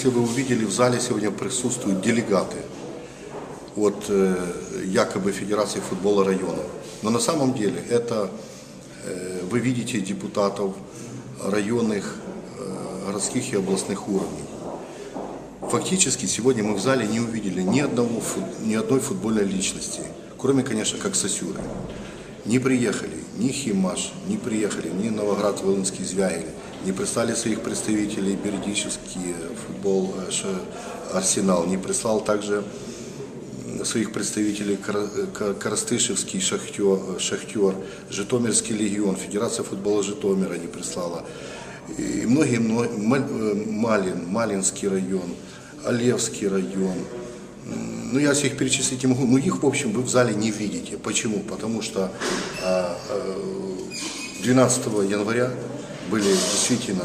если вы увидели, в зале сегодня присутствуют делегаты от э, якобы Федерации футбола района. Но на самом деле это э, вы видите депутатов районных, э, городских и областных уровней. Фактически сегодня мы в зале не увидели ни, одного, ни одной футбольной личности, кроме, конечно, как Сосюры. Не приехали ни Химаш, не приехали ни Новоград, Волынский, Звягель, не прислали своих представителей Бердичевский футбол, э, Арсенал, не прислал также своих представителей э, Коростышевский, Шахтер, Шахтер, Житомирский легион, Федерация футбола Житомира не прислала. И многие, э, Малин, Малинский район, Олевский район, ну, я всех перечислить не могу, но их, в общем, вы в зале не видите. Почему? Потому что а, а, 12 января были действительно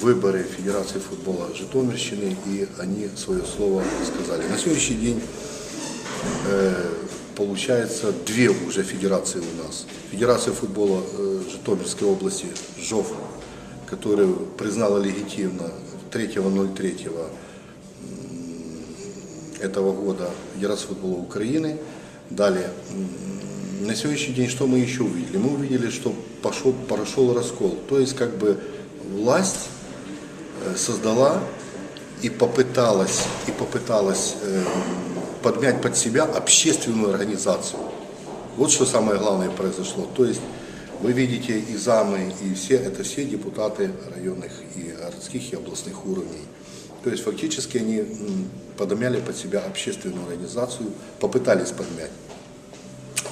выборы Федерации футбола Житомирщины, и они свое слово сказали. На сегодняшний день э, получается две уже федерации у нас. Федерация футбола э, Житомирской области ЖОФ, которую признала легитимно 3.03 этого года Федерация футбола Украины. Далее, на сегодняшний день что мы еще увидели? Мы увидели, что пошел, прошел раскол. То есть как бы власть э, создала и попыталась, и попыталась э, подмять под себя общественную организацию. Вот что самое главное произошло. То есть вы видите и замы, и все, это все депутаты районных и городских, и областных уровней. То есть фактически они подмяли под себя общественную организацию, попытались подмять.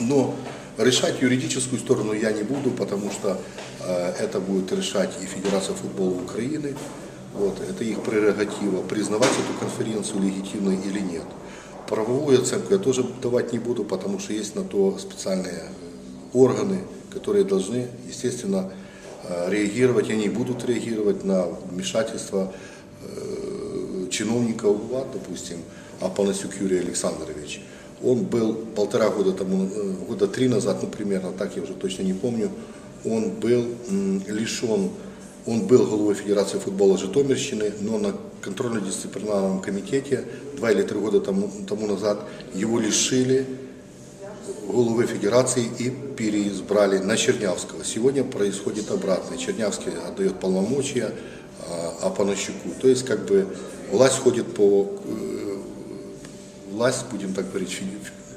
Но решать юридическую сторону я не буду, потому что э, это будет решать и Федерация футбола Украины. Вот, это их прерогатива, признавать эту конференцию легитимной или нет. Правовую оценку я тоже давать не буду, потому что есть на то специальные органы, которые должны, естественно, э, реагировать, и они будут реагировать на вмешательство э, чиновников допустим, Апанасюк Юрий Александрович. Он был полтора года тому, э, года три назад, ну примерно так, я уже точно не помню, он был лишен, он был головой Федерации футбола Житомирщины, но на контрольно-дисциплинарном комитете два или три года тому, тому назад его лишили головы федерации и переизбрали на Чернявского. Сегодня происходит обратно. Чернявский отдает полномочия а, Апанащуку. То есть как бы власть ходит по э, власть, будем так говорить,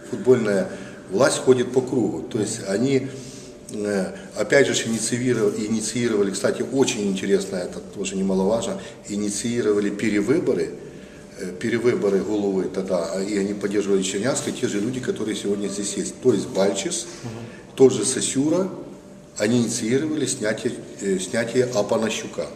футбольная власть ходит по кругу. То есть они э, опять же инициировали, инициировали, кстати, очень интересно, это тоже немаловажно, инициировали перевыборы, э, перевыборы головы тогда, а, и они поддерживали Чернявского, те же люди, которые сегодня здесь есть. То есть Бальчис, тот же Сосюра, они инициировали снятие, э, снятие Апанащука.